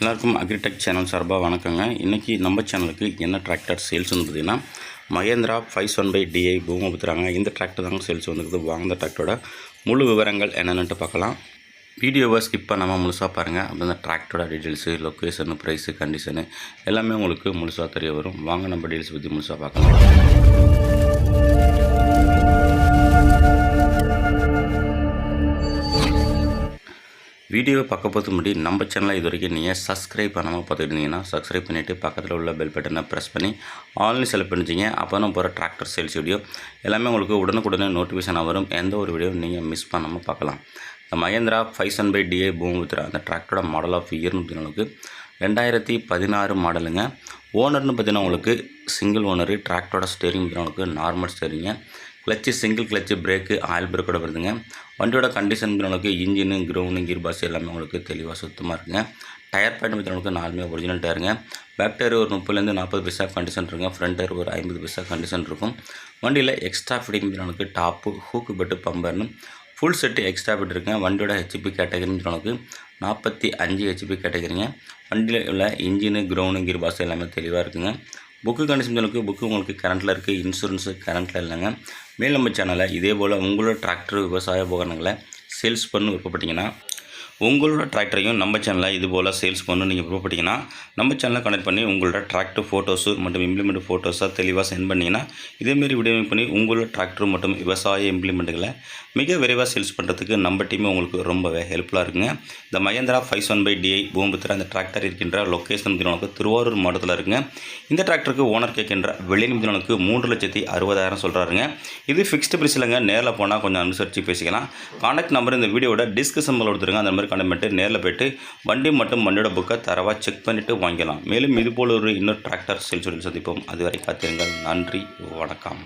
எல்லாருக்கும் agritech channel சார்பாக வணக்கங்க. இன்றைக்கி நம்ம சேனலுக்கு என்ன டிராக்டர் சேல்ஸ் வந்து பார்த்திங்கன்னா Mahindra five one by DI பூமபுத்திராங்க இந்த டிராக்டர் தாங்க சேல்ஸ் வந்துருக்குது. வாங்க டிராக்டரோட முழு விவரங்கள் என்னென்னட்டு பார்க்கலாம். வீடியோவை ஸ்கிப் பண்ணாமல் முழுசாக பாருங்கள் அப்போ இந்த டிராக்டரோட டீட்டெயில்ஸு லொக்கேஷனு ப்ரைஸு கண்டிஷனு எல்லாமே உங்களுக்கு முழுசாக தெரிய வரும். வாங்க நம்ம டீட்டெயில்ஸ் பற்றி முழுசாக பார்க்கலாம். வீடியோவை பார்க்க போகிறது முன்னாடி நம்ம சேனலை இது வரைக்கும் நீங்கள் சப்ஸ்கிரைப் பண்ணாமல் பார்த்துக்கிட்டீங்கன்னா சப்ஸ்கிரைப் பண்ணிவிட்டு பக்கத்தில் உள்ள பெல் பட்டனை ப்ரெஸ் பண்ணி ஆன்லைன் செலக்ட் பண்ணிச்சிங்க அப்போ தான் போகிற டிராக்டர் சேல்ஸ் வீடியோ எல்லாமே உங்களுக்கு உடனுக்குடனே நோட்டிஃபிகேஷனாக வரும். எந்த ஒரு வீடியோவும் நீங்கள் மிஸ் பண்ணாமல் பார்க்கலாம். இந்த Mahindra five one by DA Bhoomitra அந்த டிராக்டரோட மாடல் ஆஃப் இயர்னு பார்த்தீங்கன்னா ரெண்டாயிரத்தி பதினாறு மாடலுங்க ஓனர்னு பார்த்தீங்கன்னா உங்களுக்கு சிங்கிள் ஓனரு டிராக்டரோட ஸ்டேரிங் பார்த்தீங்கன்னா உங்களுக்கு normal ஸ்டேரிங்க clutch single clutch brake oil பிரேக்கோட வருதுங்க. வண்டியோட கண்டிஷன் உங்களுக்கு இன்ஜினு கிரவுண்டு கீர் பாஸ் எல்லாமே உங்களுக்கு தெளிவாக சுத்தமாக இருக்குங்க. டயர் பேண்ட் உங்களுக்கு நாலுமே ஒரிஜினல் டயருங்க பேக் டயர் ஒரு முப்பதுலேருந்து நாற்பது பைசா கண்டிஷன் இருக்குங்க. ஃப்ரண்ட் டயர் ஒரு ஐம்பது பைசா கண்டிஷன் இருக்கும். வண்டியில் எக்ஸ்ட்ரா ஃபிட்டிங் உங்களுக்கு டாப்பு ஹூக்கு பெட்டு பம்பர்னு ஃபுல் செட்டு எக்ஸ்ட்ரா பெட் இருக்குங்க. வண்டியோட ஹெச்பி கேட்டகரின்னு உங்களுக்கு நாற்பத்தி அஞ்சு ஹெச்பி கேட்டகரிங்க வண்டியில் உள்ள இன்ஜினு கிரவுண்டு கீர் பாஸ் எல்லாமே தெளிவாக இருக்குங்க. புக்கு கண்டிஷன் உங்களுக்கு புக்கு உங்களுக்கு கரண்ட்டில் இருக்குது இன்சூரன்ஸு கரண்ட்டில் இல்லைங்க. மேல் நம்ம சேனலில் இதே போல் உங்களோட டிராக்டர் விவசாய உபகரணங்களை சேல்ஸ் பண்ணு விருப்பப்பட்டீங்கன்னா உங்களோட டிராக்டரையும் நம்ம சேனலில் இது போல் சேல்ஸ் பண்ணணும் நீங்கள் விருப்பப்பட்டீங்கன்னா நம்ம சேனலில் கனெக்ட் பண்ணி உங்களோட டிராக்டர் ஃபோட்டோஸு மற்றும் இம்ப்ளிமெண்ட் ஃபோட்டோஸாக தெளிவாக சென்ட் பண்ணிங்கன்னா இதேமாரி வீடியோ பண்ணி உங்களோட டிராக்டர் மற்றும் விவசாய இம்ப்ளிமெண்ட்டுகளை மிக விரைவாக சேல்ஸ் பண்ணுறதுக்கு நம்ம டீமே உங்களுக்கு ரொம்பவே ஹெல்ப்ஃபுல்லாக இருக்குங்க. இந்த Mahindra five one by DI Bhoomiputra இந்த டிராக்டர் இருக்கின்ற லொக்கேஷன் உங்களுக்கு திருவாரூர் மாவட்டத்தில் இருக்குங்க. இந்த டிராக்டருக்கு ஓனர் கேட்கின்ற வெளி நிமிடங்களுக்கு மூன்று லட்சத்தி அறுபதாயிரம் சொல்கிறாருங்க இது ஃபிக்ஸ்டு பிரிஸ் இல்லைங்க. நேரில் போனால் கொஞ்சம் அனுசரித்து பேசிக்கலாம். கான்டாக்ட் நம்பர் இந்த வீடியோட டிஸ்கிரிப்ஷனில் கொடுத்துருங்க. அந்த மாதிரி கண்டெக்ட் பண்ணிட்டு நேரில் போய்ட்டு வண்டி மற்றும் வண்டியோட புக்கை தரவாக செக் பண்ணிவிட்டு வாங்கிக்கலாம் மேலும் இதுபோல் ஒரு இன்னொரு டிராக்டர் சேல்ஸுடன் சந்திப்போம். அதுவரை காத்திருங்கள். நன்றி. வணக்கம்.